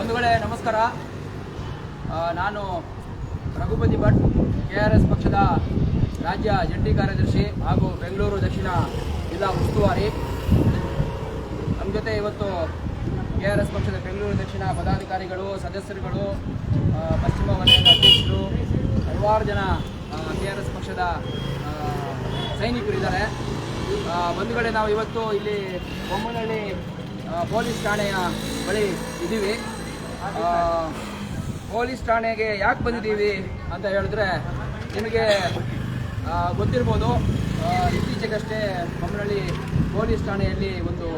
ಒಂದು ವೇಳೆ ನಮಸ್ಕಾರ. ನಾನು Raghupati Bhat, K R S ಪಕ್ಷದ ರಾಜ್ಯ ಜಂಟಿ ಕಾರ್ಯದರ್ಶಿ ಹಾಗೂ ಬೆಂಗಳೂರು ದಕ್ಷಿಣ ಜಿಲ್ಲಾ ಉಸ್ತುವಾರಿ. ನಮ್ಮ ಜೊತೆ ಇವತ್ತು ಕೆ ಆರ್ ಎಸ್ ಪಕ್ಷದ ಬೆಂಗಳೂರು ದಕ್ಷಿಣ ಪದಾಧಿಕಾರಿಗಳು, ಸದಸ್ಯರುಗಳು ಪಶ್ಚಿಮ ವಲಯದ ಅಧ್ಯಕ್ಷರು, ಹಲವಾರು ಜನ ಕೆ ಆರ್ ಎಸ್ ಪಕ್ಷದ ಸೈನಿಕರು ಸೈನಿಕರಿದ್ದಾರೆ ಬಂಧುಗಳೇ ನಾವು ಇವತ್ತು ಇಲ್ಲಿ ಬೊಮ್ಮನಹಳ್ಳಿ ಪೊಲೀಸ್ ಠಾಣೆಯ ಬಳಿ ಇದ್ದೀವಿ. ಪೊಲೀಸ್ ಠಾಣೆಗೆ ಯಾಕೆ ಬಂದಿದ್ದೀವಿ ಅಂತ ಹೇಳಿದ್ರೆ ನಿಮಗೆ ಗೊತ್ತಿರ್ಬೋದು. ಇತ್ತೀಚೆಗಷ್ಟೇ ಬೊಮ್ಮನಹಳ್ಳಿ ಪೊಲೀಸ್ ಠಾಣೆಯಲ್ಲಿ ಒಂದು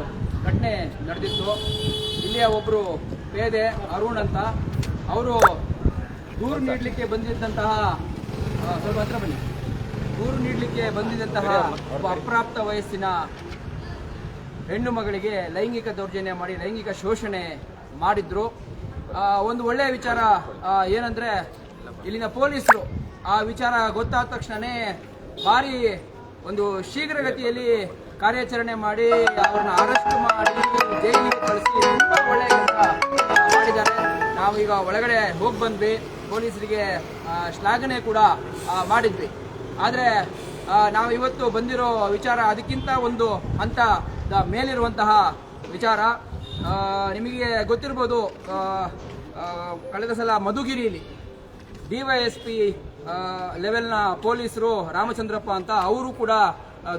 ಘಟನೆ ನಡೆದಿತ್ತು. ಇಲ್ಲಿಯ ಒಬ್ಬರು ಪೇದೆ ಅರುಣ್ ಅಂತ. ಅವರು ದೂರು ನೀಡಲಿಕ್ಕೆ ಬಂದಿದ್ದಂತಹ ಸ್ವಲ್ಪ ಹತ್ರ ಬನ್ನಿ. ದೂರು ನೀಡಲಿಕ್ಕೆ ಬಂದಿದ್ದಂತಹ ಒಬ್ಬ ಅಪ್ರಾಪ್ತ ವಯಸ್ಸಿನ ಹೆಣ್ಣು ಮಗಳಿಗೆ ಲೈಂಗಿಕ ದೌರ್ಜನ್ಯ ಮಾಡಿ ಲೈಂಗಿಕ ಶೋಷಣೆ ಮಾಡಿದ್ರು. ಆ, ಒಂದು ಒಳ್ಳೆಯ ವಿಚಾರ ಏನಂದ್ರೆ ಇಲ್ಲಿನ ಪೊಲೀಸರು ಆ ವಿಚಾರ ಗೊತ್ತಾದ ತಕ್ಷಣನೇ ಭಾರಿ ಒಂದು ಶೀಘ್ರಗತಿಯಲ್ಲಿ ಕಾರ್ಯಾಚರಣೆ ಮಾಡಿ ಅವ್ರನ್ನ ಅರೆಸ್ಟ್ ಮಾಡಿ ಜೈಲಿಗೆ ಕಳಿಸಿ ತುಂಬ ಒಳ್ಳೆಯ ಕೆಲಸ ಮಾಡಿದ್ದಾರೆ. ನಾವೀಗ ಒಳಗಡೆ ಹೋಗಿ ಬಂದ್ವಿ. ಪೊಲೀಸರಿಗೆ ಶ್ಲಾಘನೆ ಕೂಡ ಮಾಡಿದ್ವಿ. ಆದರೆ ನಾವು ಇವತ್ತು ಬಂದಿರೋ ವಿಚಾರ ಅದಕ್ಕಿಂತ ಒಂದು ಹಂತ ಮೇಲಿರುವಂತಹ ವಿಚಾರ. ನಿಮಗೆ ಗೊತ್ತಿರ್ಬೋದು ಕಳೆದ ಸಲ ಮಧುಗಿರಿಯಲ್ಲಿ ಡಿ ವೈ ಎಸ್ ಪಿ ಲೆವೆಲ್ನ ಪೊಲೀಸರು ರಾಮಚಂದ್ರಪ್ಪ ಅಂತ ಅವರು ಕೂಡ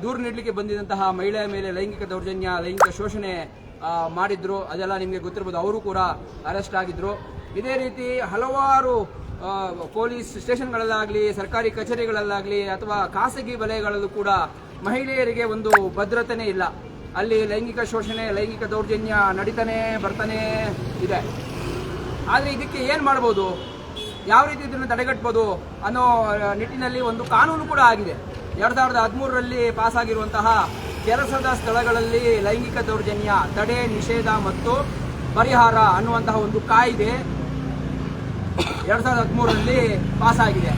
ದೂರು ನೀಡಲಿಕ್ಕೆ ಬಂದಿದ್ದಂತಹ ಮಹಿಳೆಯ ಮೇಲೆ ಲೈಂಗಿಕ ದೌರ್ಜನ್ಯ, ಲೈಂಗಿಕ ಶೋಷಣೆ ಮಾಡಿದ್ರು. ಅದೆಲ್ಲ ನಿಮಗೆ ಗೊತ್ತಿರ್ಬೋದು, ಅವರು ಕೂಡ ಅರೆಸ್ಟ್ ಆಗಿದ್ರು. ಇದೇ ರೀತಿ ಹಲವಾರು ಪೊಲೀಸ್ ಸ್ಟೇಷನ್ಗಳಲ್ಲಾಗಲಿ, ಸರ್ಕಾರಿ ಕಚೇರಿಗಳಲ್ಲಾಗಲಿ ಅಥವಾ ಖಾಸಗಿ ವಲಯಗಳಲ್ಲೂ ಕೂಡ ಮಹಿಳೆಯರಿಗೆ ಒಂದು ಭದ್ರತೆನೇ ಇಲ್ಲ. ಅಲ್ಲಿ ಲೈಂಗಿಕ ಶೋಷಣೆ, ಲೈಂಗಿಕ ದೌರ್ಜನ್ಯ ನಡೀತಾನೆ ಬರ್ತಾನೆ ಇದೆ. ಆದರೆ ಇದಕ್ಕೆ ಏನು ಮಾಡ್ಬೋದು? ಯಾವ ರೀತಿ ಇದನ್ನು ತಡೆಗಟ್ಬೋದು ಅನ್ನೋ ನಿಟ್ಟಿನಲ್ಲಿ ಒಂದು ಕಾನೂನು ಕೂಡ ಆಗಿದೆ. ಎರಡು ಸಾವಿರದ ಹದಿಮೂರರಲ್ಲಿ ಪಾಸ್ ಆಗಿರುವಂತಹ ಕೆಲಸದ ಸ್ಥಳಗಳಲ್ಲಿ ಲೈಂಗಿಕ ದೌರ್ಜನ್ಯ, ತಡೆ, ನಿಷೇಧ ಮತ್ತು ಪರಿಹಾರ ಅನ್ನುವಂತಹ ಒಂದು ಕಾಯ್ದೆ ಎರಡು ಸಾವಿರದ ಹದಿಮೂರರಲ್ಲಿ ಪಾಸ್ ಆಗಿದೆ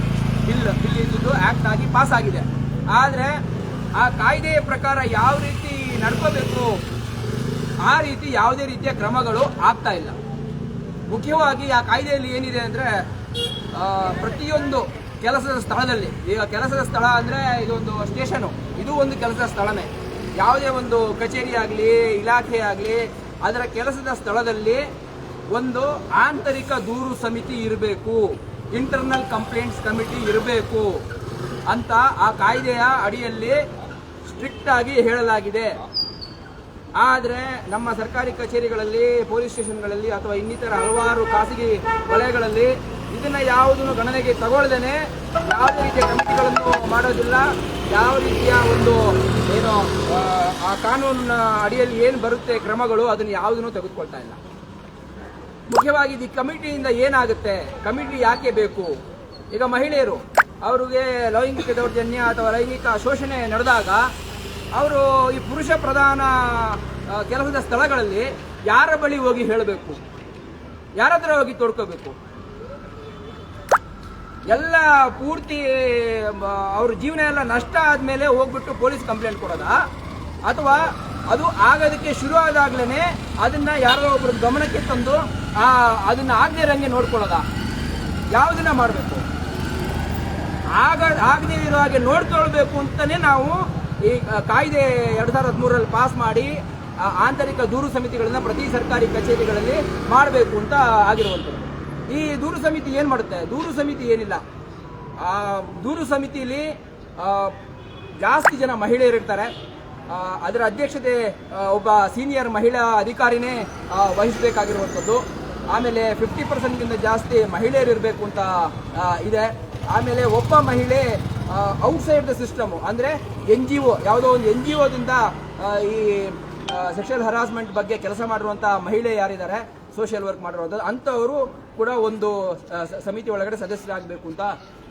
ಬಿಲ್ ಬಿಲ್ ಇದ್ದು ಆಕ್ಟ್ ಆಗಿ ಪಾಸ್ ಆಗಿದೆ ಆದರೆ ಆ ಕಾಯ್ದೆಯ ಪ್ರಕಾರ ಯಾವ ರೀತಿ ನಡ್ಕೋಬೇಕು, ಆ ರೀತಿ ಯಾವುದೇ ರೀತಿಯ ಕ್ರಮಗಳು ಆಗ್ತಾ ಇಲ್ಲ. ಮುಖ್ಯವಾಗಿ ಆ ಕಾಯ್ದೆಯಲ್ಲಿ ಏನಿದೆ ಅಂದರೆ ಪ್ರತಿಯೊಂದು ಕೆಲಸದ ಸ್ಥಳದಲ್ಲಿ, ಈಗ ಕೆಲಸದ ಸ್ಥಳ ಅಂದರೆ ಇದೊಂದು ಸ್ಟೇಷನು. ಇದು ಒಂದು ಕೆಲಸದ ಸ್ಥಳನೇ. ಯಾವುದೇ ಒಂದು ಕಚೇರಿ ಆಗಲಿ, ಇಲಾಖೆ ಆಗಲಿ, ಅದರ ಕೆಲಸದ ಸ್ಥಳದಲ್ಲಿ ಒಂದು ಆಂತರಿಕ ದೂರು ಸಮಿತಿ ಇರಬೇಕು ಇಂಟರ್ನಲ್ ಕಂಪ್ಲೇಂಟ್ಸ್ ಕಮಿಟಿ ಇರಬೇಕು ಅಂತ ಆ ಕಾಯ್ದೆಯ ಅಡಿಯಲ್ಲಿ ಸ್ಟ್ರಿಕ್ಟ್ ಆಗಿ ಹೇಳಲಾಗಿದೆ. ಆದರೆ ನಮ್ಮ ಸರ್ಕಾರಿ ಕಚೇರಿಗಳಲ್ಲಿ ಪೊಲೀಸ್ ಸ್ಟೇಷನ್ಗಳಲ್ಲಿ ಅಥವಾ ಇನ್ನಿತರ ಹಲವಾರು ಖಾಸಗಿ ವಲಯಗಳಲ್ಲಿ ಇದನ್ನ ಯಾವುದನ್ನು ಗಣನೆಗೆ ತಗೊಳ್ದೇನೆ ಯಾವುದೇ ರೀತಿಯ ಕಮಿಟಿಗಳನ್ನು ಮಾಡೋದಿಲ್ಲ ಯಾವ ರೀತಿಯ ಒಂದು ಏನು ಆ, ಆ ಕಾನೂನಿನ ಅಡಿಯಲ್ಲಿ ಏನು ಬರುತ್ತೆ ಕ್ರಮಗಳು ಅದನ್ನು ಯಾವುದನ್ನು ತೆಗೆದುಕೊಳ್ತಾ ಇಲ್ಲ. ಮುಖ್ಯವಾಗಿ ಈ ಕಮಿಟಿಯಿಂದ ಏನಾಗುತ್ತೆ? ಕಮಿಟಿ ಯಾಕೆ ಬೇಕು? ಈಗ ಮಹಿಳೆಯರು, ಅವರಿಗೆ ಲೈಂಗಿಕ ದೌರ್ಜನ್ಯ ಅಥವಾ ಲೈಂಗಿಕ ಶೋಷಣೆ ನಡೆದಾಗ ಅವರು ಈ ಪುರುಷ ಪ್ರಧಾನ ಕೆಲಸದ ಸ್ಥಳಗಳಲ್ಲಿ ಯಾರ ಬಳಿ ಹೋಗಿ ಹೇಳಬೇಕು? ಯಾರ ಹತ್ರ ಹೋಗಿ ತೋಡ್ಕೋಬೇಕು? ಎಲ್ಲ ಪೂರ್ತಿ ಅವ್ರ ಜೀವನ ಎಲ್ಲ ನಷ್ಟ ಆದಮೇಲೆ ಹೋಗ್ಬಿಟ್ಟು ಪೊಲೀಸ್ ಕಂಪ್ಲೇಂಟ್ ಕೊಡೋದಾ? ಅಥವಾ ಅದು ಆಗೋದಕ್ಕೆ ಶುರು ಆದಾಗ್ಲೇನೆ ಅದನ್ನ ಯಾರೋ ಒಬ್ರ ಗಮನಕ್ಕೆ ತಂದು ಆ ಅದನ್ನ ಆಗದೆ ಇರಂಗೆ ನೋಡ್ಕೊಳ್ಳೋದ? ಯಾವ್ದನ್ನ ಮಾಡಬೇಕು? ಆಗ ಆಗದೇ ಇರೋ ಹಾಗೆ ನೋಡ್ಕೊಳ್ಬೇಕು ಅಂತಾನೆ ನಾವು ಈ ಕಾಯ್ದೆ ಎರಡ್ ಸಾವಿರದ ಹದಿಮೂರರಲ್ಲಿ ಪಾಸ್ ಮಾಡಿ ಆಂತರಿಕ ದೂರು ಸಮಿತಿಗಳನ್ನ ಪ್ರತಿ ಸರ್ಕಾರಿ ಕಚೇರಿಗಳಲ್ಲಿ ಮಾಡಬೇಕು ಅಂತ ಆಗಿರುವಂಥದ್ದು. ಈ ದೂರು ಸಮಿತಿ ಏನು ಮಾಡುತ್ತೆ? ದೂರು ಸಮಿತಿ ಏನಿಲ್ಲ. ಆ ದೂರು ಸಮಿತಿಯಲ್ಲಿ ಜಾಸ್ತಿ ಜನ ಮಹಿಳೆಯರಿರ್ತಾರೆ. ಆ, ಅದರ ಅಧ್ಯಕ್ಷತೆ ಒಬ್ಬ ಸೀನಿಯರ್ ಮಹಿಳಾ ಅಧಿಕಾರಿನೇ ವಹಿಸಬೇಕಾಗಿರುವಂಥದ್ದು. ಆಮೇಲೆ ಫಿಫ್ಟಿ ಪರ್ಸೆಂಟ್ಗಿಂತ ಜಾಸ್ತಿ ಮಹಿಳೆಯರು ಇರಬೇಕು ಅಂತ ಇದೆ. ಆಮೇಲೆ ಒಬ್ಬ ಮಹಿಳೆ ಔಟ್ಸೈಡ್ ದ ಸಿಸ್ಟಮ್ ಅಂದರೆ ಎನ್ ಜಿ ಒ ಯಾವುದೋ ಒಂದು ಎನ್ ಜಿ ಒದಿಂದ ಈ ಸೆಕ್ಷುವಲ್ ಹರಾಸ್ಮೆಂಟ್ ಬಗ್ಗೆ ಕೆಲಸ ಮಾಡಿರುವಂಥ ಮಹಿಳೆ ಯಾರಿದ್ದಾರೆ ಸೋಷಿಯಲ್ ವರ್ಕ್ ಮಾಡಿರುವಂಥದ್ದು, ಅಂಥವರು ಕೂಡ ಒಂದು ಸಮಿತಿ ಒಳಗಡೆ ಸದಸ್ಯರಾಗಬೇಕು ಅಂತ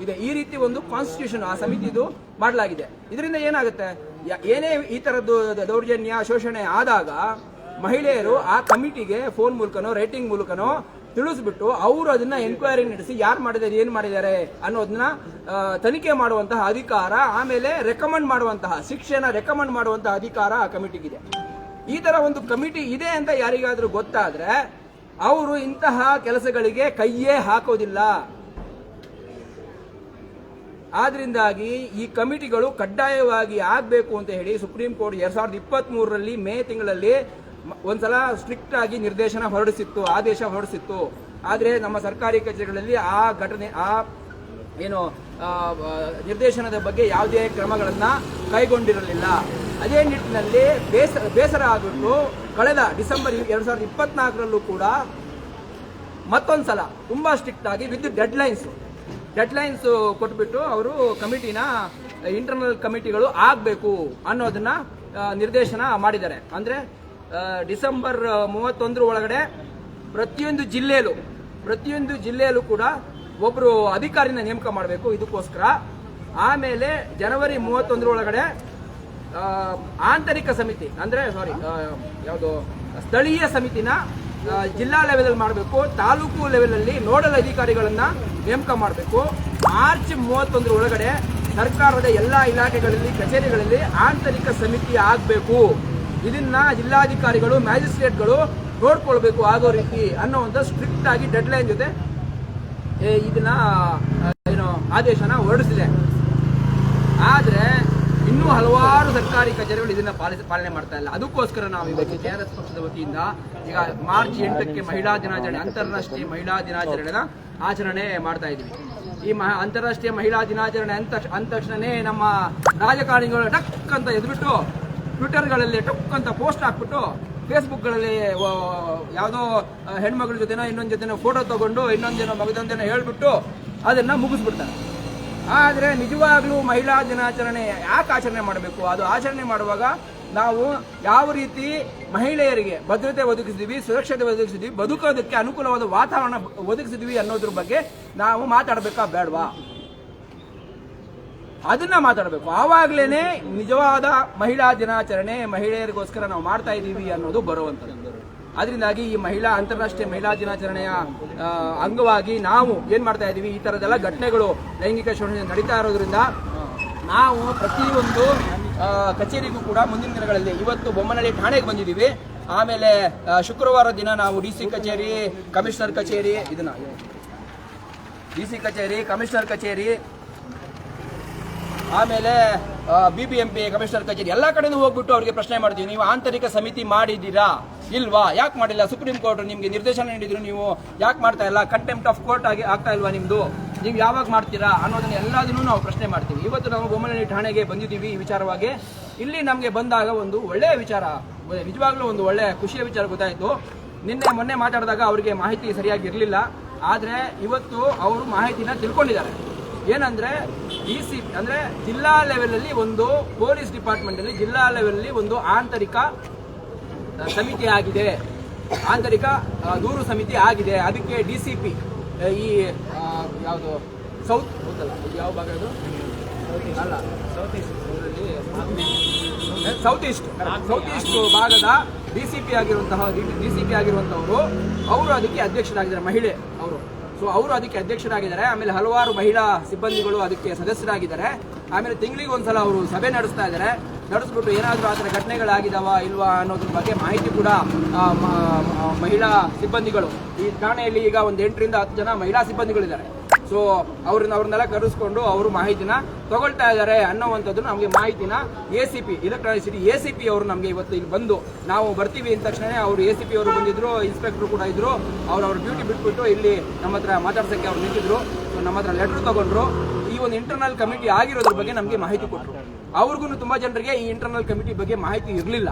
ಇದೆ. ಈ ರೀತಿ ಒಂದು ಕಾನ್ಸ್ಟಿಟ್ಯೂಷನ್ ಆ ಸಮಿತಿದು ಮಾಡಲಾಗಿದೆ. ಇದರಿಂದ ಏನಾಗುತ್ತೆ? ಏನೇ ಈ ಥರದ್ದು ದೌರ್ಜನ್ಯ, ಶೋಷಣೆ ಆದಾಗ ಮಹಿಳೆಯರು ಆ ಕಮಿಟಿಗೆ ಫೋನ್ ಮೂಲಕನೋ ರೇಟಿಂಗ್ ಮೂಲಕನೋ ತಿಳಿಸ್ಬಿಟ್ಟು ಅವರು ಅದನ್ನ ಎನ್ಕ್ವೈರಿ ನಡೆಸಿ ಯಾರು ಮಾಡಿದ್ದಾರೆ, ಏನು ಮಾಡಿದ್ದಾರೆ ಅನ್ನೋದನ್ನ ತನಿಖೆ ಮಾಡುವಂತಹ ಅಧಿಕಾರ, ಆಮೇಲೆ ರೆಕಮೆಂಡ್ ಮಾಡುವಂತಹ, ಶಿಕ್ಷೆನ ರೆಕಮೆಂಡ್ ಮಾಡುವಂತಹ ಅಧಿಕಾರ ಆ ಕಮಿಟಿಗಿದೆ. ಈ ತರ ಒಂದು ಕಮಿಟಿ ಇದೆ ಅಂತ ಯಾರಿಗಾದ್ರೂ ಗೊತ್ತಾದ್ರೆ ಅವರು ಇಂತಹ ಕೆಲಸಗಳಿಗೆ ಕೈಯೇ ಹಾಕೋದಿಲ್ಲ. ಆದ್ರಿಂದಾಗಿ ಈ ಕಮಿಟಿಗಳು ಕಡ್ಡಾಯವಾಗಿ ಆಗಬೇಕು ಅಂತ ಹೇಳಿ ಸುಪ್ರೀಂ ಕೋರ್ಟ್ ಎರಡ್ ಸಾವಿರದ ಇಪ್ಪತ್ತ್ ಮೂರರಲ್ಲಿ ಮೇ ತಿಂಗಳಲ್ಲಿ ಒಂದ್ಸಲ ಸ್ಟ್ರಿಕ್ಟ್ ಆಗಿ ನಿರ್ದೇಶನ ಹೊರಡಿಸಿತ್ತು, ಆದೇಶ ಹೊರಡಿಸಿತ್ತು. ಆದರೆ ನಮ್ಮ ಸರ್ಕಾರಿ ಕಚೇರಿಗಳಲ್ಲಿ ಆ ಘಟನೆ, ಆ ಏನು ನಿರ್ದೇಶನದ ಬಗ್ಗೆ ಯಾವುದೇ ಕ್ರಮಗಳನ್ನು ಕೈಗೊಂಡಿರಲಿಲ್ಲ. ಅದೇ ನಿಟ್ಟಿನಲ್ಲಿ ಬೇಸರ ಬೇಸರ ಆಗಿಬಿಟ್ಟು ಕಳೆದ ಡಿಸೆಂಬರ್ ಎರಡು ಸಾವಿರದ ಇಪ್ಪತ್ನಾಲ್ಕರಲ್ಲೂ ಕೂಡ ಮತ್ತೊಂದು ಸಲ ತುಂಬ ಸ್ಟ್ರಿಕ್ಟ್ ಆಗಿ ವಿತ್ ಡೆಡ್ಲೈನ್ಸ್ ಡೆಡ್ಲೈನ್ಸ್ ಕೊಟ್ಬಿಟ್ಟು ಅವರು ಕಮಿಟಿನ ಇಂಟರ್ನಲ್ ಕಮಿಟಿಗಳು ಆಗಬೇಕು ಅನ್ನೋದನ್ನ ನಿರ್ದೇಶನ ಮಾಡಿದ್ದಾರೆ. ಅಂದರೆ ಡಿಸೆಂಬರ್ ಮೂವತ್ತೊಂದರ ಒಳಗಡೆ ಪ್ರತಿಯೊಂದು ಜಿಲ್ಲೆಯಲ್ಲೂ ಪ್ರತಿಯೊಂದು ಜಿಲ್ಲೆಯಲ್ಲೂ ಕೂಡ ಒಬ್ಬರು ಅಧಿಕಾರಿನ ನೇಮಕ ಮಾಡಬೇಕು ಇದಕ್ಕೋಸ್ಕರ. ಆಮೇಲೆ ಜನವರಿ ಮೂವತ್ತೊಂದರ ಒಳಗಡೆ ಆ, ಆಂತರಿಕ ಸಮಿತಿ ಅಂದ್ರೆ ಸಾರಿ ಯಾವುದು ಸ್ಥಳೀಯ ಸಮಿತಿನ ಜಿಲ್ಲಾ ಲೆವೆಲಲ್ಲಿ ಮಾಡಬೇಕು ತಾಲೂಕು ಲೆವೆಲಲ್ಲಿ ನೋಡಲ್ ಅಧಿಕಾರಿಗಳನ್ನ ನೇಮಕ ಮಾಡಬೇಕು. ಮಾರ್ಚ್ ಮೂವತ್ತೊಂದರ ಒಳಗಡೆ ಸರ್ಕಾರದ ಎಲ್ಲ ಇಲಾಖೆಗಳಲ್ಲಿ ಕಚೇರಿಗಳಲ್ಲಿ ಆಂತರಿಕ ಸಮಿತಿ ಆಗಬೇಕು. ಇದನ್ನ ಜಿಲ್ಲಾಧಿಕಾರಿಗಳು ಮ್ಯಾಜಿಸ್ಟ್ರೇಟ್ಗಳು ನೋಡ್ಕೊಳ್ಬೇಕು ಆಗೋ ರೀತಿ ಅನ್ನೋ ಒಂದು ಸ್ಟ್ರಿಕ್ಟ್ ಆಗಿ ಡೆಡ್ಲೈನ್ ಜೊತೆ ಇದನ್ನ ಏನು ಆದೇಶನ ಹೊರಡಿಸಿದೆ. ಆದರೆ ಇನ್ನೂ ಹಲವಾರು ಸರ್ಕಾರಿ ಕಚೇರಿಗಳು ಇದನ್ನ ಪಾಲಿಸಿ ಪಾಲನೆ ಮಾಡ್ತಾ ಇಲ್ಲ. ಅದಕ್ಕೋಸ್ಕರ ನಾವು ಇವತ್ತು ಕೆ ಆರ್ ಎಸ್ ಪಕ್ಷದ ವತಿಯಿಂದ ಈಗ ಮಾರ್ಚ್ ಎಂಟಕ್ಕೆ ಮಹಿಳಾ ದಿನಾಚರಣೆ, ಅಂತಾರಾಷ್ಟ್ರೀಯ ಮಹಿಳಾ ದಿನಾಚರಣೆನ ಆಚರಣೆ ಮಾಡ್ತಾ ಇದ್ದೀವಿ ಈ ಮಹ, ಅಂತಾರಾಷ್ಟ್ರೀಯ ಮಹಿಳಾ ದಿನಾಚರಣೆ ಅಂತ ತಕ್ಷಣನೇ ನಮ್ಮ ರಾಜಕಾರಣಿಗಳು ಟಕ್ ಅಂತ ಎದ್ಬಿಟ್ಟು ಟ್ವಿಟರ್ಗಳಲ್ಲಿ ಟಕ್ ಅಂತ ಪೋಸ್ಟ್ ಹಾಕ್ಬಿಟ್ಟು ಫೇಸ್ಬುಕ್ಗಳಲ್ಲಿ ಯಾವುದೋ ಹೆಣ್ಮಗಳ ಜೊತೆನೋ, ಇನ್ನೊಂದು ಜೊತೆನೋ ಫೋಟೋ ತಗೊಂಡು ಇನ್ನೊಂದೇನೋ ಮಗದೊಂದೇನೋ ಹೇಳ್ಬಿಟ್ಟು ಅದನ್ನ ಮುಗಿಸ್ಬಿಡ್ತಾರೆ. ಆದರೆ ನಿಜವಾಗ್ಲೂ ಮಹಿಳಾ ದಿನಾಚರಣೆ ಯಾಕೆ ಆಚರಣೆ ಮಾಡಬೇಕು? ಅದು ಆಚರಣೆ ಮಾಡುವಾಗ ನಾವು ಯಾವ ರೀತಿ ಮಹಿಳೆಯರಿಗೆ ಭದ್ರತೆ ಒದಗಿಸಿದ್ವಿ, ಸುರಕ್ಷತೆ ಒದಗಿಸಿದ್ವಿ, ಬದುಕೋದಕ್ಕೆ ಅನುಕೂಲವಾದ ವಾತಾವರಣ ಒದಗಿಸಿದ್ವಿ ಅನ್ನೋದ್ರ ಬಗ್ಗೆ ನಾವು ಮಾತಾಡಬೇಕಾ ಬೇಡವಾ? ಅದನ್ನ ಮಾತಾಡಬೇಕು. ಆವಾಗ್ಲೇನೆ ನಿಜವಾದ ಮಹಿಳಾ ದಿನಾಚರಣೆ ಮಹಿಳೆಯರಿಗೋಸ್ಕರ ನಾವು ಮಾಡ್ತಾ ಇದ್ದೀವಿ ಅನ್ನೋದು ಬರುವಂಥದ್ದು ಅದರಿಂದಾಗಿ ಈ ಮಹಿಳಾ ಅಂತಾರಾಷ್ಟ್ರೀಯ ಮಹಿಳಾ ದಿನಾಚರಣೆಯ ಅಂಗವಾಗಿ ನಾವು ಏನ್ ಮಾಡ್ತಾ ಇದೀವಿ ಈ ತರದೆಲ್ಲ ಘಟನೆಗಳು ಲೈಂಗಿಕ ಶೋಷಣೆ ನಡೀತಾ ಇರೋದ್ರಿಂದ ನಾವು ಪ್ರತಿಯೊಂದು ಕಚೇರಿಗೂ ಕೂಡ ಮುಂದಿನ ದಿನಗಳಲ್ಲಿ ಇವತ್ತು ಬೊಮ್ಮನಹಳ್ಳಿ ಠಾಣೆಗೆ ಬಂದಿದ್ದೀವಿ. ಆಮೇಲೆ ಶುಕ್ರವಾರ ದಿನ ನಾವು ಡಿ ಸಿ ಕಚೇರಿ, ಕಮಿಷನರ್ ಕಚೇರಿ, ಇದನ್ನ, ಡಿ ಸಿ ಕಚೇರಿ, ಕಮಿಷನರ್ ಕಚೇರಿ ಆಮೇಲೆ B B M P commissioner ಕಚೇರಿ ಎಲ್ಲ ಕಡೆನೂ ಹೋಗ್ಬಿಟ್ಟು ಅವರಿಗೆ ಪ್ರಶ್ನೆ ಮಾಡ್ತೀವಿ. ನೀವು ಆಂತರಿಕ ಸಮಿತಿ ಮಾಡಿದ್ದೀರಾ? ಇಲ್ವಾ? ಯಾಕೆ ಮಾಡಿಲ್ಲ? ಸುಪ್ರೀಂ ಕೋರ್ಟ್ ನಿಮಗೆ ನಿರ್ದೇಶನ ನೀಡಿದ್ರು ನೀವು. ಯಾಕೆ ಮಾಡ್ತಾ ಇಲ್ಲ? ಕಂಟೆಂಪ್ಟ್ ಆಫ್ ಕೋರ್ಟ್ ಆಗಿ ಆಗ್ತಾ ಇಲ್ವಾ ನಿಮ್ದು? ನೀವು ಯಾವಾಗ ಮಾಡ್ತೀರಾ ಅನ್ನೋದನ್ನ ಎಲ್ಲದನ್ನೂ ನಾವು ಪ್ರಶ್ನೆ ಮಾಡ್ತೀವಿ. ಇವತ್ತು ನಾವು ಬೊಮ್ಮನಹಳ್ಳಿ ಠಾಣೆಗೆ ಬಂದಿದ್ದೀವಿ ಈ ವಿಚಾರವಾಗಿ. ಇಲ್ಲಿ ನಮಗೆ ಬಂದಾಗ ಒಂದು ಒಳ್ಳೆಯ ವಿಚಾರ, ನಿಜವಾಗ್ಲೂ ಒಂದು ಒಳ್ಳೆಯ ಖುಷಿಯ ವಿಚಾರ ಗೊತ್ತಾಯಿತು. ನಿನ್ನೆ ಮೊನ್ನೆ ಮಾತಾಡಿದಾಗ ಅವರಿಗೆ ಮಾಹಿತಿ ಸರಿಯಾಗಿ ಇರಲಿಲ್ಲ. ಆದರೆ ಇವತ್ತು ಅವರು ಮಾಹಿತಿನ ತಿಳ್ಕೊಂಡಿದ್ದಾರೆ. ಏನಂದ್ರೆ ಡಿ ಸಿ ಅಂದ್ರೆ ಜಿಲ್ಲಾ ಲೆವೆಲ್ ಅಲ್ಲಿ ಒಂದು ಪೊಲೀಸ್ ಡಿಪಾರ್ಟ್ಮೆಂಟ್ ಅಲ್ಲಿ ಜಿಲ್ಲಾ ಲೆವೆಲ್ ಅಲ್ಲಿ ಒಂದು ಆಂತರಿಕ ಸಮಿತಿ ಆಗಿದೆ. ಆಂತರಿಕ ದೂರು ಸಮಿತಿ ಆಗಿದೆ. ಅದಕ್ಕೆ ಡಿ ಸಿ ಪಿ ಈ ಯಾವುದು ಸೌತ್ ಗೊತ್ತಲ್ಲ ಯಾವ ಭಾಗ ಅದು? ಅಲ್ಲ south east. South east south east ಭಾಗದ ಡಿ ಸಿ ಪಿ ಆಗಿರುವಂತಹ ಡಿ ಸಿ ಪಿ ಆಗಿರುವಂತವರು ಅವರು ಅದಕ್ಕೆ ಅಧ್ಯಕ್ಷರಾಗಿದ್ದಾರೆ ಮಹಿಳೆ ಅವರು. ಸೊ ಅವರು ಅದಕ್ಕೆ ಅಧ್ಯಕ್ಷರಾಗಿದ್ದಾರೆ. ಆಮೇಲೆ ಹಲವಾರು ಮಹಿಳಾ ಸಿಬ್ಬಂದಿಗಳು ಅದಕ್ಕೆ ಸದಸ್ಯರಾಗಿದ್ದಾರೆ. ಆಮೇಲೆ ತಿಂಗಳಿಗೆ ಒಂದ್ಸಲ ಅವರು ಸಭೆ ನಡೆಸ್ತಾ ಇದ್ದಾರೆ. ನಡೆಸ್ಬಿಟ್ಟು ಏನಾದರೂ ಆ ಥರ ಘಟನೆಗಳಾಗಿದಾವ ಇಲ್ವಾ ಅನ್ನೋದ್ರ ಬಗ್ಗೆ ಮಾಹಿತಿ ಕೂಡ ಮಹಿಳಾ ಸಿಬ್ಬಂದಿಗಳು. ಈ ಠಾಣೆಯಲ್ಲಿ ಈಗ ಒಂದು ಎಂಟರಿಂದ ಹತ್ತು ಜನ ಮಹಿಳಾ ಸಿಬ್ಬಂದಿಗಳಿದ್ದಾರೆ. ಸೊ ಅವ್ರನ್ನ ಅವ್ರನ್ನೆಲ್ಲ ಕರೆಸ್ಕೊಂಡು ಅವರು ಮಾಹಿತಿನ ತಗೊಳ್ತಾ ಇದ್ದಾರೆ ಅನ್ನೋವಂಥದ್ದು ನಮಗೆ ಮಾಹಿತಿನ A C P electronic city A C P ಅವರು ನಮಗೆ ಇವತ್ತು ಇಲ್ಲಿ ಬಂದು ನಾವು ಬರ್ತೀವಿ ಅಂದ ತಕ್ಷಣ ಅವರು ಎ ಸಿ ಪಿ ಅವರು ಬಂದಿದ್ರು ಇನ್ಸ್ಪೆಕ್ಟರ್ ಕೂಡ ಇದ್ರು, ಅವ್ರು ಅವ್ರ ಡ್ಯೂಟಿ ಬಿಟ್ಬಿಟ್ಟು ಇಲ್ಲಿ ನಮ್ಮ ಹತ್ರ ಮಾತಾಡ್ಸೋಕ್ಕೆ ಅವ್ರು ನಿಂತಿದ್ರು. ಸೊ ನಮ್ಮ ಹತ್ರ ಲೆಟ್ರ್ ತಗೊಂಡ್ರು. ಈ ಒಂದು ಇಂಟರ್ನಲ್ ಕಮಿಟಿ ಆಗಿರೋದ್ರ ಬಗ್ಗೆ ನಮಗೆ ಮಾಹಿತಿ ಕೊಟ್ಟರು ಅವ್ರಿಗೂ ತುಂಬ ಜನರಿಗೆ ಈ ಇಂಟರ್ನಲ್ ಕಮಿಟಿ ಬಗ್ಗೆ ಮಾಹಿತಿ ಇರಲಿಲ್ಲ.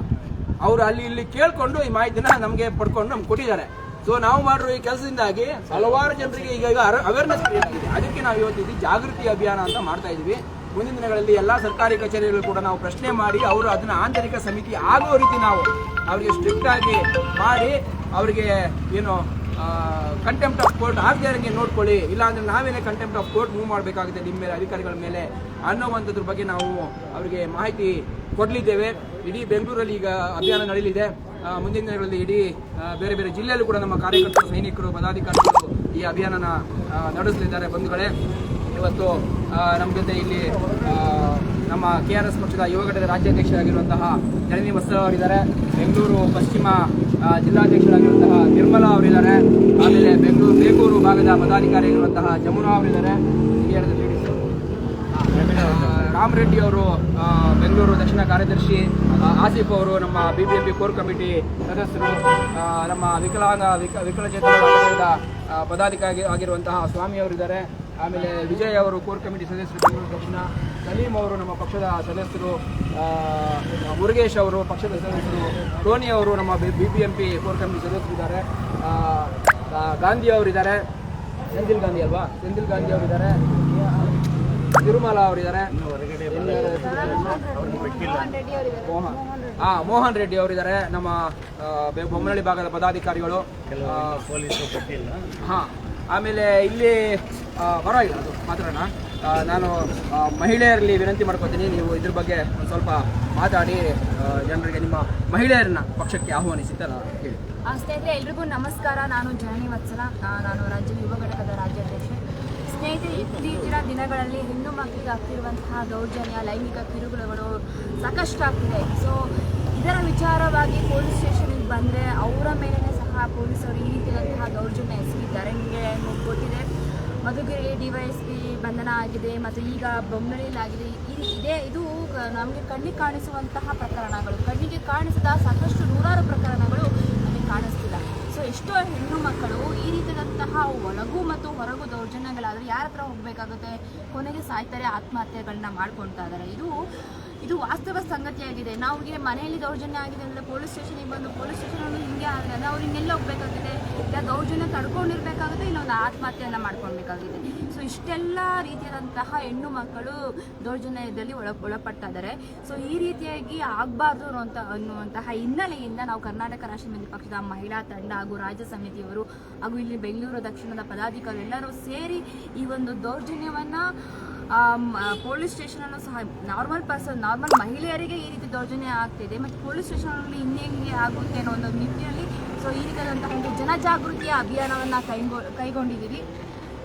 ಅವರು ಅಲ್ಲಿ ಇಲ್ಲಿ ಕೇಳಿಕೊಂಡು ಈ ಮಾಹಿತಿನ ನಮಗೆ ಪಡ್ಕೊಂಡು ನಮ್ಗೆ ಕೊಟ್ಟಿದ್ದಾರೆ. ಸೊ ನಾವು ಮಾಡಿರೋ ಈ ಕೆಲಸದಿಂದಾಗಿ ಹಲವಾರು ಜನರಿಗೆ ಈಗ ಅವೇರ್ನೆಸ್ ಕ್ರಿಯೇಟ್ ಆಗಿದೆ. ಅದಕ್ಕೆ ನಾವು ಇವತ್ತು ಇದು ಜಾಗೃತಿ ಅಭಿಯಾನ ಅಂತ ಮಾಡ್ತಾ ಇದ್ದೀವಿ ಮುಂದಿನ ದಿನಗಳಲ್ಲಿ ಎಲ್ಲ ಸರ್ಕಾರಿ ಕಚೇರಿಗಳು ಕೂಡ ನಾವು ಪ್ರಶ್ನೆ ಮಾಡಿ ಅವರು ಅದನ್ನ ಆಂತರಿಕ ಸಮಿತಿ ಆಗೋ ರೀತಿ ನಾವು ಅವರಿಗೆ ಸ್ಟ್ರಿಕ್ಟ್ ಆಗಿ ಮಾಡಿ ಅವರಿಗೆ ಏನು ಕಂಟೆಂಪ್ಟ್ ಆಫ್ ಕೋರ್ಟ್ ಆಗದೆ ಇರೋಂಗೆ ನೋಡ್ಕೊಳ್ಳಿ, ಇಲ್ಲಾಂದ್ರೆ ನಾವೇನೇ ಕಂಟೆಂಪ್ಟ್ ಆಫ್ ಕೋರ್ಟ್ ಮೂವ್ ಮಾಡಬೇಕಾಗುತ್ತೆ ನಿಮ್ಮ ಮೇಲೆ, ಅಧಿಕಾರಿಗಳ ಮೇಲೆ ಅನ್ನೋವಂಥದ್ರ ಬಗ್ಗೆ ನಾವು ಅವರಿಗೆ ಮಾಹಿತಿ ಕೊಡಲಿದ್ದೇವೆ. ಇಡೀ ಬೆಂಗಳೂರಲ್ಲಿ ಈಗ ಅಭಿಯಾನ ನಡೆಯಲಿದೆ ಮುಂದಿನ ದಿನಗಳಲ್ಲಿ ಇಡೀ ಬೇರೆ ಬೇರೆ ಜಿಲ್ಲೆಯಲ್ಲೂ ಕೂಡ ನಮ್ಮ ಕಾರ್ಯಕರ್ತರು, ಸೈನಿಕರು, ಪದಾಧಿಕಾರಿಗಳು ಈ ಅಭಿಯಾನನ ನಡೆಸಲಿದ್ದಾರೆ ಬಂಧುಗಳೇ. ಇವತ್ತು ನಮ್ಮ ಜೊತೆ ಇಲ್ಲಿ ನಮ್ಮ ಕೆ ಆರ್ ಎಸ್ ಪಕ್ಷದ ಯುವ ಘಟಕದ ರಾಜ್ಯಾಧ್ಯಕ್ಷರಾಗಿರುವಂತಹ ಜನನಿ ವಸ್ತ್ರ ಅವರಿದ್ದಾರೆ. ಬೆಂಗಳೂರು ಪಶ್ಚಿಮ ಜಿಲ್ಲಾಧ್ಯಕ್ಷರಾಗಿರುವಂತಹ ನಿರ್ಮಲಾ ಅವರಿದ್ದಾರೆ. ಆಮೇಲೆ ಬೆಂಗಳೂರು ಬೇಗೂರು ಭಾಗದ ಪದಾಧಿಕಾರಿಯಾಗಿರುವಂತಹ ಜಮುನಾ ಅವರಿದ್ದಾರೆ. ರಾಮ್ ರೆಡ್ಡಿ ಅವರು ಬೆಂಗಳೂರು ದಕ್ಷಿಣ ಕಾರ್ಯದರ್ಶಿ ಆಸಿಫ್ ಅವರು ನಮ್ಮ B B M P core committee ಸದಸ್ಯರು ನಮ್ಮ ವಿಕಲಾಂಗ ವಿಕ ಆ, ಪದಾಧಿಕಾರಿ ಆಗಿರುವಂತಹ ಸ್ವಾಮಿ ಅವರಿದ್ದಾರೆ. ಆಮೇಲೆ ವಿಜಯ್ ಅವರು ಕೋರ್ ಕಮಿಟಿ ಸದಸ್ಯರು ಬೆಂಗಳೂರು ದಕ್ಷಿಣ. ಸಲೀಂ ಅವರು ನಮ್ಮ ಪಕ್ಷದ ಸದಸ್ಯರು ಮುರುಗೇಶ್ ಅವರು ಪಕ್ಷದ ಸದಸ್ಯರು ಟೋನಿ ಅವರು ನಮ್ಮ B B M P core committee ಸದಸ್ಯರಿದ್ದಾರೆ Gandhi ಅವರಿದ್ದಾರೆ. ಸೆಂದಿಲ್ ಗಾಂಧಿ ಅಲ್ವಾ? ಸೆಂದಿಲ್ ಗಾಂಧಿ ಅವರಿದ್ದಾರೆ. ತಿರುಮಲ ಅವರಿದ್ದಾರೆ. ಮೋಹನ್ ಹಾ ಮೋಹನ್ ರೆಡ್ಡಿ ಅವರಿದ್ದಾರೆ. ನಮ್ಮ ಬೊಮ್ಮನಹಳ್ಳಿ ಭಾಗದ ಪದಾಧಿಕಾರಿಗಳು. ಹಾಂ ಹಾ. ಆಮೇಲೆ ಇಲ್ಲಿ ಬರೋ ಪರವಾಗಿಲ್ಲ ಅದು ಆ, ನಾನು ಮಹಿಳೆಯರಲ್ಲಿ ವಿನಂತಿ ಮಾಡ್ಕೊತೀನಿ ನೀವು ಇದ್ರ ಬಗ್ಗೆ ಒಂದು ಸ್ವಲ್ಪ ಮಾತಾಡಿ ಜನರಿಗೆ ನಿಮ್ಮ ಮಹಿಳೆಯರನ್ನ ಪಕ್ಷಕ್ಕೆ ಆಹ್ವಾನಿಸಿದ್ದಲ್ಲ ಹೇಳಿ. ಆ, ಸ್ನೇಹಿತರೆ ಎಲ್ರಿಗೂ ನಮಸ್ಕಾರ. ನಾನು ಜನನಿ ವತ್ಸಲ. ನಾನು ರಾಜ್ಯ ಯುವ ಘಟಕದ ರಾಜ್ಯಾಧ್ಯಕ್ಷೆ. ಸ್ನೇಹಿತರೆ ಇತ್ತೀಚಿನ ದಿನಗಳಲ್ಲಿ ಹೆಣ್ಣು ಮಕ್ಕಳಿಗೆ ಆಗ್ತಿರುವಂತಹ ದೌರ್ಜನ್ಯ ಲೈಂಗಿಕ ಕಿರುಕುಳಗಳು ಸಾಕಷ್ಟು ಆಗ್ತಿದೆ ಸೊ ಇದರ ವಿಚಾರವಾಗಿ ಪೊಲೀಸ್ ಸ್ಟೇಷನಿಗೆ ಬಂದರೆ ಅವರ ಮೇಲೇ ಸಹ ಪೊಲೀಸರು ಈ ರೀತಿಯಾದಂತಹ ದೌರ್ಜನ್ಯ ಎಸಗಿದ್ದಾರೆ. ನಿಮಗೆ ಗೊತ್ತಿದೆ. ಮಧುಗಿರಿ ಡಿವೈಎಸ್ಪಿ ಬಂಧನ ಆಗಿದೆ ಮತ್ತು ಈಗ ಬೊಮ್ಮನಹಳ್ಳಿಲಾಗಿದೆ ಈ ಇದೇ. ಇದು ನಮಗೆ ಕಣ್ಣಿಗೆ ಕಾಣಿಸುವಂತಹ ಪ್ರಕರಣಗಳು. ಕಣ್ಣಿಗೆ ಕಾಣಿಸದ ಸಾಕಷ್ಟು ನೂರಾರು ಪ್ರಕರಣಗಳು ನಮಗೆ ಕಾಣಿಸ್ತಿಲ್ಲ. ಸೊ ಎಷ್ಟೋ ಹೆಣ್ಣು ಮಕ್ಕಳು ಈ ರೀತಿಯಾದಂತಹ ಒಳಗು ಮತ್ತು ಹೊರಗು ದೌರ್ಜನ್ಯಗಳಾದರೆ ಯಾರ ಹತ್ರ ಹೋಗಬೇಕಾಗುತ್ತೆ? ಕೊನೆಗೆ ಸಾಯ್ತಾರೆ, ಆತ್ಮಹತ್ಯೆಗಳನ್ನ ಮಾಡ್ಕೊಳ್ತಾ ಇದ್ದಾರೆ. ಇದು ಇದು ವಾಸ್ತವ ಸಂಗತಿಯಾಗಿದೆ. ನಾವು ಮನೆಯಲ್ಲಿ ದೌರ್ಜನ್ಯ ಆಗಿದೆ ಅಂದರೆ ಪೊಲೀಸ್ ಸ್ಟೇಷನಿಗೆ ಬಂದು ಪೊಲೀಸ್ ಸ್ಟೇಷನಲ್ಲಿ ಹಿಂಗೆ ಆದರೆ ಅಂದರೆ ಅವ್ರು ಇನ್ನೆಲ್ಲ ಹೋಗ್ಬೇಕಾಗಿದೆ ಇಲ್ಲ ದೌರ್ಜನ್ಯ ತಡ್ಕೊಂಡಿರ್ಬೇಕಾಗುತ್ತೆ, ಇಲ್ಲೊಂದು ಆತ್ಮಹತ್ಯೆಯನ್ನು ಮಾಡ್ಕೊಳ್ಬೇಕಾಗಿದೆ ಸೊ ಇಷ್ಟೆಲ್ಲ ರೀತಿಯಾದಂತಹ ಹೆಣ್ಣು ಮಕ್ಕಳು ದೌರ್ಜನ್ಯದಲ್ಲಿ ಒಳ, ಒಳಪಡ್ತಾ ಇದ್ದಾರೆ. ಸೊ ಈ ರೀತಿಯಾಗಿ ಆಗಬಾರ್ದು ಅನ್ನುವಂಥ ಅನ್ನುವಂತಹ ಹಿನ್ನೆಲೆಯಿಂದ ನಾವು ಕರ್ನಾಟಕ ರಾಷ್ಟ್ರ ಸಮಿತಿ ಪಕ್ಷದ ಮಹಿಳಾ ತಂಡ ಹಾಗೂ ರಾಜ್ಯ ಸಮಿತಿಯವರು ಹಾಗೂ ಇಲ್ಲಿ ಬೆಂಗಳೂರು ದಕ್ಷಿಣದ ಪದಾಧಿಕಾರಿ ಎಲ್ಲರೂ ಸೇರಿ ಈ ಒಂದು ದೌರ್ಜನ್ಯವನ್ನು ಪೊಲೀಸ್ ಸ್ಟೇಷನಲ್ಲೂ ಸಹ ನಾರ್ಮಲ್ ಪರ್ಸನ್ ನಾರ್ಮಲ್ ಮಹಿಳೆಯರಿಗೆ ಈ ರೀತಿ ದೌರ್ಜನ್ಯ ಆಗ್ತಿದೆ. ಮತ್ತು ಪೊಲೀಸ್ ಸ್ಟೇಷನಲ್ಲಿ ಇನ್ನೇನು ಆಗುತ್ತೆ ಅನ್ನೋ ಒಂದು ನಿಟ್ಟಿನಲ್ಲಿ ಸೊ, ಈ ರೀತಿಯಾದಂತಹ ಒಂದು ಜನಜಾಗೃತಿಯ ಅಭಿಯಾನವನ್ನು ಕೈಗೊ ಕೈಗೊಂಡಿದ್ದೀವಿ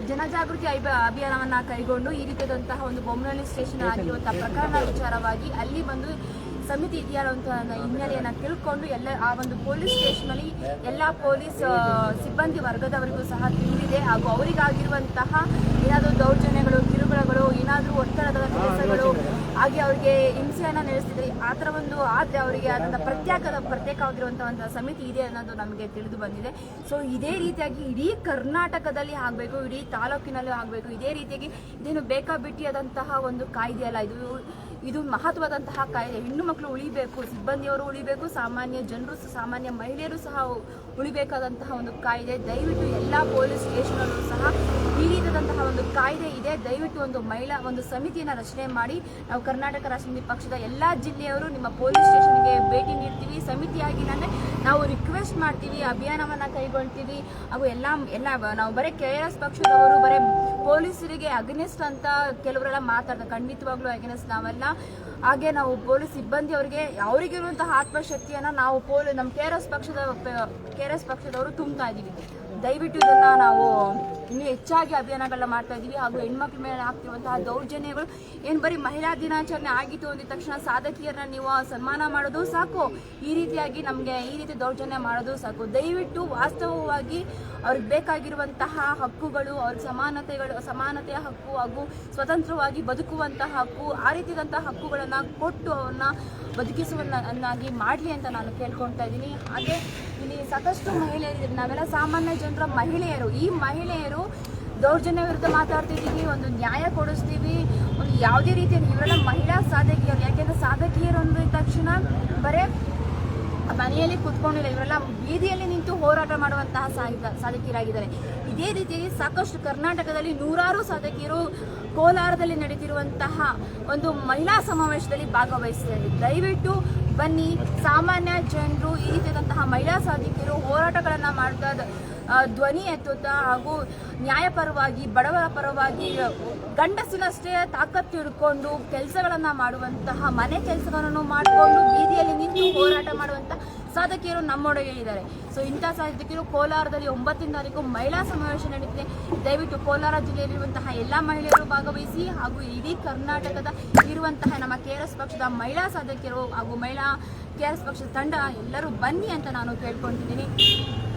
ಜನಜಾಗೃತಿ ಅಭಿ- ಅಭಿಯಾನವನ್ನ ಕೈಗೊಂಡು ಈ ರೀತಿಯಾದಂತಹ ಒಂದು ಬೊಮ್ಮನಹಳ್ಳಿ ಸ್ಟೇಷನ್ ಆಗಿರುವಂತಹ ಪ್ರಕರಣ ವಿಚಾರವಾಗಿ ಅಲ್ಲಿ ಬಂದು ಸಮಿತಿ ಇದೆಯಾ ಅಂತ ಹಿನ್ನೆಲೆಯನ್ನ ತಿಳ್ಕೊಂಡು ಎಲ್ಲ, ಆ ಒಂದು ಪೊಲೀಸ್ ಸ್ಟೇಷನಲ್ಲಿ ಎಲ್ಲ ಪೊಲೀಸ್ ಸಿಬ್ಬಂದಿ ವರ್ಗದವರಿಗೂ ಸಹ ತಿಳಿದಿದೆ. ಹಾಗೂ ಅವರಿಗಾಗಿರುವಂತಹ ಏನಾದರೂ ದೌರ್ಜನ್ಯಗಳು ಕಿರುಕುಳಗಳು ಏನಾದರೂ ಒತ್ತಡದ ಕೆಲಸಗಳು ಹಾಗೆ ಅವರಿಗೆ ಹಿಂಸೆಯನ್ನು ನಡೆಸ್ತಿದ್ರೆ ಆ ಥರ ಒಂದು ಆದರೆ ಅವರಿಗೆ ಆದಂಥ ಪ್ರತ್ಯೇಕದ ಪ್ರತ್ಯೇಕವಾಗಿರುವಂಥ ಒಂದು ಸಮಿತಿ ಇದೆ ಅನ್ನೋದು ನಮಗೆ ತಿಳಿದು ಬಂದಿದೆ. ಸೊ ಇದೇ ರೀತಿಯಾಗಿ ಇಡೀ ಕರ್ನಾಟಕದಲ್ಲಿ ಆಗಬೇಕು ಇಡೀ ತಾಲೂಕಿನಲ್ಲೂ ಆಗಬೇಕು ಇದೇ ರೀತಿಯಾಗಿ ಇದೇನು ಬೇಕಾಬಿಟ್ಟಿಯಾದಂತಹ ಒಂದು ಕಾಯ್ದೆ ಅಲ್ಲ ಇದು ಇದು ಮಹತ್ವದಂತಹ ಕಾಯ್ದೆ. ಹೆಣ್ಣು ಮಕ್ಕಳು ಉಳಿಬೇಕು ಸಿಬ್ಬಂದಿಯವರು ಉಳಿಬೇಕು ಸಾಮಾನ್ಯ ಜನರು ಸಾಮಾನ್ಯ ಮಹಿಳೆಯರು ಸಹ ಉಳಿಬೇಕಾದಂತಹ ಒಂದು ಕಾಯಿದೆ, ದಯವಿಟ್ಟು ಎಲ್ಲ ಪೊಲೀಸ್ ಸ್ಟೇಷನಲ್ಲೂ ಸಹ ಈ ರೀತಿಯಾದಂತಹ ಒಂದು ಕಾಯ್ದೆ ಇದೆ. ದಯವಿಟ್ಟು ಒಂದು ಮಹಿಳಾ, ಒಂದು ಸಮಿತಿಯನ್ನು ರಚನೆ ಮಾಡಿ. ನಾವು ಕರ್ನಾಟಕ ರಾಷ್ಟ್ರ ಪಕ್ಷದ ಎಲ್ಲ ಜಿಲ್ಲೆಯವರು ನಿಮ್ಮ ಪೊಲೀಸ್ ಸ್ಟೇಷನ್ಗೆ ಭೇಟಿ ನೀಡ್ತೀವಿ. ಸಮಿತಿಯಾಗಿ ನಾನು ನಾವು ರಿಕ್ವೆಸ್ಟ್ ಮಾಡ್ತೀವಿ, ಅಭಿಯಾನವನ್ನು ಕೈಗೊಳ್ತೀವಿ. ಹಾಗೂ ಎಲ್ಲ ಎಲ್ಲ, ನಾವು ಬರೀ ಕೆ ಎಸ್ ಪಕ್ಷದವರು, ಬರೀ ಪೊಲೀಸರಿಗೆ ಅಗನೆಸ್ಟ್ ಅಂತ ಕೆಲವರೆಲ್ಲ ಮಾತಾಡ್ತಾರೆ. ಖಂಡಿತವಾಗ್ಲೂ ಅಗನೆಸ್ಟ್ ನಾವೆಲ್ಲ. ಹಾಗೆ ನಾವು ಪೊಲೀಸ್ ಸಿಬ್ಬಂದಿ ಅವರಿಗೆ ಅವರಿಗಿರುವಂತಹ ಆತ್ಮಶಕ್ತಿಯನ್ನು ನಾವು ಪೊಲೀಸ್ ನಮ್ಮ ಕೆ ಆರ್ ಎಸ್ ಪಕ್ಷದ ಕೆ ಆರ್ ಎಸ್ ಪಕ್ಷದವರು ತುಂಬ್ತಾ ಇದ್ದೀವಿ. ದಯವಿಟ್ಟು ಇದನ್ನ ನಾವು ಇನ್ನೂ ಹೆಚ್ಚಾಗಿ ಅಭಿಯಾನಗಳನ್ನ ಮಾಡ್ತಾ ಇದ್ದೀವಿ ಹಾಗೂ ಹೆಣ್ಮಕ್ಳ ಮೇಲೆ ಆಗ್ತಿರುವಂತಹ ದೌರ್ಜನ್ಯಗಳು. ಏನು ಬರೀ ಮಹಿಳಾ ದಿನಾಚರಣೆ ಆಗಿತ್ತು ಅಂದಿದ ತಕ್ಷಣ ಸಾಧಕಿಯರನ್ನ ನೀವು ಸನ್ಮಾನ ಮಾಡೋದು ಸಾಕು. ಈ ರೀತಿಯಾಗಿ ನಮಗೆ ಈ ರೀತಿ ದೌರ್ಜನ್ಯ ಮಾಡೋದು ಸಾಕು. ದಯವಿಟ್ಟು ವಾಸ್ತವವಾಗಿ ಅವ್ರಿಗೆ ಬೇಕಾಗಿರುವಂತಹ ಹಕ್ಕುಗಳು ಅವ್ರ ಸಮಾನತೆಗಳು, ಸಮಾನತೆಯ ಹಕ್ಕು ಹಾಗೂ ಸ್ವತಂತ್ರವಾಗಿ ಬದುಕುವಂತಹ ಹಕ್ಕು, ಆ ರೀತಿಯಾದಂತಹ ಹಕ್ಕುಗಳನ್ನು ಕೊಟ್ಟು ಅವ್ರನ್ನ ಬದುಕಿಸುವನ್ನಾಗಿ ಮಾಡಲಿ ಅಂತ ನಾನು ಕೇಳ್ಕೊಳ್ತಾ ಇದ್ದೀನಿ. ಹಾಗೆ ಇಲ್ಲಿ ಸಾಕಷ್ಟು ಮಹಿಳೆಯರಿದ್ದಾರೆ. ನಾವೆಲ್ಲ ಸಾಮಾನ್ಯ ಜನರ, ಮಹಿಳೆಯರು. ಈ ಮಹಿಳೆಯರು ದೌರ್ಜನ್ಯ ವಿರುದ್ಧ ಮಾತಾಡ್ತಿದ್ದೀವಿ. ಒಂದು ನ್ಯಾಯ ಕೊಡಿಸ್ತೀವಿ. ಒಂದು ಯಾವುದೇ ರೀತಿಯ ಇವರೆಲ್ಲ ಮಹಿಳಾ ಸಾಧಕಿಯರು, ಯಾಕೆಂದ್ರೆ ಸಾಧಕಿಯರು ಅಂದ ತಕ್ಷಣ ಬರೇ ಮನೆಯಲ್ಲಿ ಕೂತ್ಕೊಂಡಿಲ್ಲ. ಇವರೆಲ್ಲ ಬೀದಿಯಲ್ಲಿ ನಿಂತು ಹೋರಾಟ ಮಾಡುವಂತಹ ಸಾಧಕಿಯರಾಗಿದ್ದಾರೆ. ಇದೇ ರೀತಿಯಾಗಿ ಸಾಕಷ್ಟು ಕರ್ನಾಟಕದಲ್ಲಿ ನೂರಾರು ಸಾಧಕಿಯರು ಕೋಲಾರದಲ್ಲಿ ನಡೀತಿರುವಂತಹ ಒಂದು ಮಹಿಳಾ ಸಮಾವೇಶದಲ್ಲಿ ಭಾಗವಹಿಸಿದ್ದಾರೆ. ದಯವಿಟ್ಟು ಬನ್ನಿ. ಸಾಮಾನ್ಯ ಜನರು ಈ ರೀತಿಯಾದಂತಹ ಮಹಿಳಾ ಸಾಧಕಿಯರು ಹೋರಾಟಗಳನ್ನು ಮಾಡ್ತಾ ಧ್ವನಿ ಎತ್ತುತ್ತಾ ಹಾಗೂ ನ್ಯಾಯಪರವಾಗಿ, ಬಡವರ ಪರವಾಗಿ ಗಂಡಸಿನಷ್ಟೇ ತಾಕತ್ತು ಹಿಡ್ಕೊಂಡು ಕೆಲಸಗಳನ್ನ ಮಾಡುವಂತಹ, ಮನೆ ಕೆಲಸಗಳನ್ನು ಮಾಡಿಕೊಂಡು ಬೀದಿಯಲ್ಲಿ ನಿಂತು ಹೋರಾಟ ಮಾಡುವಂತಹ ಸಾಧಕಿಯರು ನಮ್ಮೊಳಗೆ ಇದ್ದಾರೆ. ಸೊ ಇಂಥ ಸಾಧಕಿಯರು ಕೋಲಾರದಲ್ಲಿ ಒಂಬತ್ತನೇ ತಾರೀಕು ಮಹಿಳಾ ಸಮಾವೇಶ ನಡೆಯುತ್ತಿದೆ ದಯವಿಟ್ಟು ಕೋಲಾರ ಜಿಲ್ಲೆಯಲ್ಲಿರುವಂತಹ ಎಲ್ಲ ಮಹಿಳೆಯರು ಭಾಗವಹಿಸಿ ಹಾಗೂ ಇಡೀ ಕರ್ನಾಟಕದ ಇರುವಂತಹ ನಮ್ಮ ಕೆ ಪಕ್ಷದ ಮಹಿಳಾ ಸಾಧಕಿಯರು ಹಾಗೂ ಮಹಿಳಾ ಕೆ ಆರ್ ಎಸ್ ಪಕ್ಷದ ತಂಡ ಎಲ್ಲರೂ ಬನ್ನಿ ಅಂತ ನಾನು ಕೇಳ್ಕೊಂಡಿದ್ದೀನಿ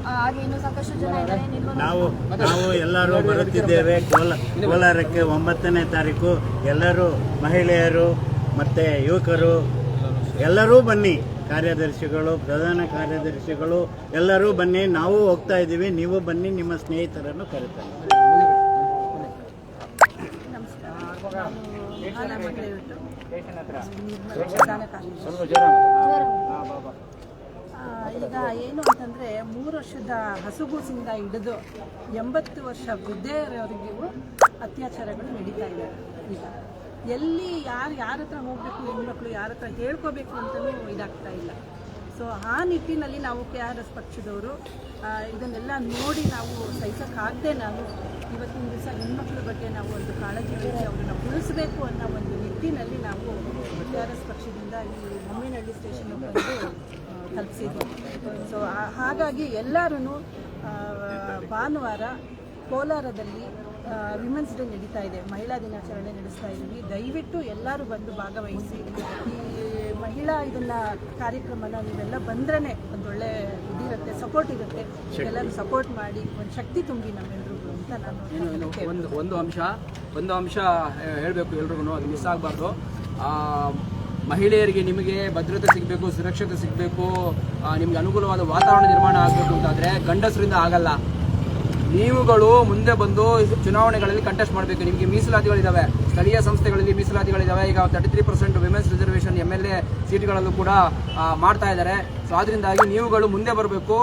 ಆ, ಹಾಗೆ ಇನ್ನು ಸಾಕಷ್ಟು ಜನ ಇದ್ದಾರೆ ನಿರ್ಮಲ ನಾವು ನಾವು ಎಲ್ಲರೂ ಬರುತ್ತಿದ್ದೇವೆ. ಕೋಲ ಕೋಲಾರಕ್ಕೆ ಒಂಬತ್ತನೇ ತಾರೀಕು. ಎಲ್ಲರೂ ಮಹಿಳೆಯರು ಮತ್ತು ಯುವಕರು ಎಲ್ಲರೂ ಬನ್ನಿ. ಕಾರ್ಯದರ್ಶಿಗಳು ಪ್ರಧಾನ ಕಾರ್ಯದರ್ಶಿಗಳು ಎಲ್ಲರೂ ಬನ್ನಿ. ನಾವು ಹೋಗ್ತಾ ಇದ್ದೀವಿ. ನೀವು ಬನ್ನಿ ನಿಮ್ಮ ಸ್ನೇಹಿತರನ್ನು ಕರೆತಾರೆ ಈಗ ಏನು ಅಂತಂದರೆ ಮೂರು ವರ್ಷದ ಹಸುಗೂಸಿಂದ ಹಿಡಿದು ಎಂಬತ್ತು ವರ್ಷ ವೃದ್ಧೆಯರವರೆಗೂ ಅತ್ಯಾಚಾರಗಳು ನಡೀತಾ ಇದೆ. ಈಗ ಎಲ್ಲಿ ಯಾರು ಯಾರ ಹತ್ರ ಹೋಗಬೇಕು, ಹೆಣ್ಮಕ್ಳು ಯಾರ ಹತ್ರ ಹೇಳ್ಕೋಬೇಕು ಅಂತಲೂ ಇದಾಗ್ತಾ ಇಲ್ಲ. ಸೊ ಆ ನಿಟ್ಟಿನಲ್ಲಿ ನಾವು ಕೆ ಆರ್ ಎಸ್ ಪಕ್ಷದವರು ಇದನ್ನೆಲ್ಲ ನೋಡಿ ನಾವು ಸಹಿಸೋಕ್ಕಾಗದೆ ನಾವು ಇವತ್ತಿನ ದಿವಸ ಹೆಣ್ಮಕ್ಳ ಬಗ್ಗೆ ನಾವು ಒಂದು ಕಾಳಜಿ ವಹಿಸಿ ಅವರನ್ನು ಉಳಿಸಬೇಕು ಅನ್ನೋ ಒಂದು ನಿಟ್ಟಿನಲ್ಲಿ ನಾವು ಕೆ ಆರ್ ಎಸ್ ಪಕ್ಷದಿಂದ ಈ ಬೊಮ್ಮಿನಹಳ್ಳಿ ಸ್ಟೇಷನ್ ಬಂದು ತಲುಪಿಸಿದ್ವಿ. ಸೊ ಹಾಗಾಗಿ ಎಲ್ಲರೂ ಭಾನುವಾರ ಕೋಲಾರದಲ್ಲಿ ವಿಮೆನ್ಸ್ ಡೇ ನಡೀತಾ ಇದೆ. ಮಹಿಳಾ ದಿನಾಚರಣೆ ನಡೆಸ್ತಾ ಇದ್ದೀವಿ. ದಯವಿಟ್ಟು ಎಲ್ಲರೂ ಬಂದು ಭಾಗವಹಿಸಿ ಈ ಮಹಿಳಾ ಇದನ್ನ ಕಾರ್ಯಕ್ರಮನ ನೀವೆಲ್ಲ ಬಂದ್ರೆ ಒಂದೊಳ್ಳೆ ಇದಿರುತ್ತೆ ಸಪೋರ್ಟ್ ಇರುತ್ತೆ. ಎಲ್ಲರೂ ಸಪೋರ್ಟ್ ಮಾಡಿ ಒಂದು ಶಕ್ತಿ ತುಂಬಿ ನಮ್ಮೆಲ್ರಿಗೂ ಅಂತ ನಾನು ಒಂದು ಒಂದು ಅಂಶ ಒಂದು ಅಂಶ ಹೇಳಬೇಕು ಎಲ್ರಿಗೂ ಅದು ಮಿಸ್ ಆಗಬಾರ್ದು. ಮಹಿಳೆಯರಿಗೆ ನಿಮಗೆ ಭದ್ರತೆ ಸಿಗಬೇಕು ಸುರಕ್ಷತೆ ಸಿಗಬೇಕು ನಿಮಗೆ ಅನುಕೂಲವಾದ ವಾತಾವರಣ ನಿರ್ಮಾಣ ಆಗಬೇಕು ಅಂತಾದರೆ ಗಂಡಸರಿಂದ ಆಗಲ್ಲ. ನೀವುಗಳು ಮುಂದೆ ಬಂದು ಚುನಾವಣೆಗಳಲ್ಲಿ ಕಂಟೆಸ್ಟ್ ಮಾಡಬೇಕು. ನಿಮಗೆ ಮೀಸಲಾತಿಗಳಿದ್ದಾವೆ ಸ್ಥಳೀಯ ಸಂಸ್ಥೆಗಳಲ್ಲಿ ಮೀಸಲಾತಿಗಳಿದ್ದಾವೆ ಈಗ thirty three percent women's reservation M L A ಸೀಟ್ಗಳಲ್ಲೂ ಕೂಡ ಮಾಡ್ತಾ ಇದ್ದಾರೆ. ಸೊ ಅದರಿಂದಾಗಿ ನೀವುಗಳು ಮುಂದೆ ಬರಬೇಕು.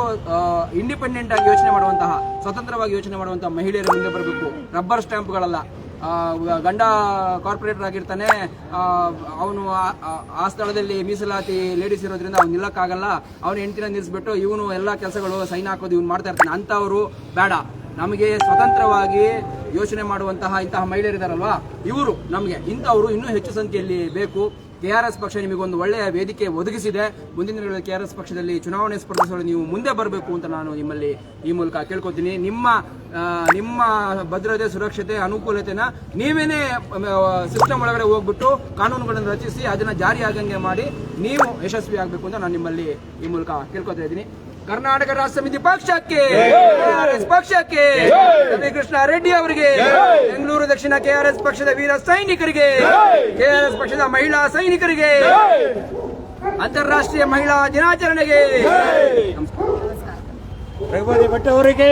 ಇಂಡಿಪೆಂಡೆಂಟ್ ಆಗಿ ಯೋಚನೆ ಮಾಡುವಂತಹ, ಸ್ವತಂತ್ರವಾಗಿ ಯೋಚನೆ ಮಾಡುವಂತಹ ಮಹಿಳೆಯರು ಮುಂದೆ ಬರಬೇಕು. ರಬ್ಬರ್ ಸ್ಟ್ಯಾಂಪ್ಗಳಲ್ಲ ಗಂಡ ಕಾರ್ಪೊರೇಟರ್ ಆಗಿರ್ತಾನೆ ಅವನು ಆ ಸ್ಥಳದಲ್ಲಿ ಮೀಸಲಾತಿ ಲೇಡೀಸ್ ಇರೋದ್ರಿಂದ ಅವ್ನು ನಿಲ್ಲಕ್ಕಾಗಲ್ಲ. ಅವನು ಹೆಂಡತಿನ ನಿಲ್ಲಿಸ್ಬಿಟ್ಟು ಇವನು ಎಲ್ಲ ಕೆಲಸಗಳು ಸೈನ್ ಹಾಕೋದು ಇವ್ನು ಮಾಡ್ತಾ ಇರ್ತಾನೆ. ಅಂಥವರು ಬೇಡ. ನಮಗೆ ಸ್ವತಂತ್ರವಾಗಿ ಯೋಚನೆ ಮಾಡುವಂತಹ ಇಂತಹ ಮಹಿಳೆಯರಿದಾರಲ್ವಾ? ಇವರು ನಮಗೆ. ಇಂಥವರು ಇನ್ನೂ ಹೆಚ್ಚು ಸಂಖ್ಯೆಯಲ್ಲಿ ಬೇಕು. ಕೆ ಆರ್ ಎಸ್ ಪಕ್ಷ ನಿಮಗೊಂದು ಒಳ್ಳೆಯ ವೇದಿಕೆ ಒದಗಿಸಿದೆ. ಮುಂದಿನ ದಿನಗಳಲ್ಲಿ ಕೆ ಆರ್ ಎಸ್ ಪಕ್ಷದಲ್ಲಿ ಚುನಾವಣೆ ಸ್ಪರ್ಧಿಸಲು ನೀವು ಮುಂದೆ ಬರಬೇಕು ಅಂತ ನಾನು ನಿಮ್ಮಲ್ಲಿ ಈ ಮೂಲಕ ಕೇಳ್ಕೊತೀನಿ. ನಿಮ್ಮ ನಿಮ್ಮ ಭದ್ರತೆ, ಸುರಕ್ಷತೆ, ಅನುಕೂಲತೆನ ನೀವೇನೇ ಸಿಸ್ಟಮ್ ಒಳಗಡೆ ಹೋಗ್ಬಿಟ್ಟು ಕಾನೂನುಗಳನ್ನು ರಚಿಸಿ, ಅದನ್ನ ಜಾರಿ ಆಗಂಗೆ ಮಾಡಿ ನೀವು ಯಶಸ್ವಿ ಆಗಬೇಕು ಅಂತ ನಾನು ನಿಮ್ಮಲ್ಲಿ ಈ ಮೂಲಕ ಕೇಳ್ಕೊತಾ ಇದ್ದೀನಿ. ಕರ್ನಾಟಕ ರಾಷ್ಟ್ರ ಸಮಿತಿ ಪಕ್ಷಕ್ಕೆ ಕೆಆರ್ಎಸ್ ಪಕ್ಷಕ್ಕೆ ರವಿಕೃಷ್ಣ ರೆಡ್ಡಿ ಅವರಿಗೆ ಬೆಂಗಳೂರು ದಕ್ಷಿಣ ಕೆಆರ್ಎಸ್ ಪಕ್ಷದ ವೀರ ಸೈನಿಕರಿಗೆ ಕೆಆರ್ಎಸ್ ಪಕ್ಷದ ಮಹಿಳಾ ಸೈನಿಕರಿಗೆ ಅಂತಾರಾಷ್ಟ್ರೀಯ ಮಹಿಳಾ ದಿನಾಚರಣೆಗೆ ರಘುಪತಿ ಭಟ್ ಅವರಿಗೆ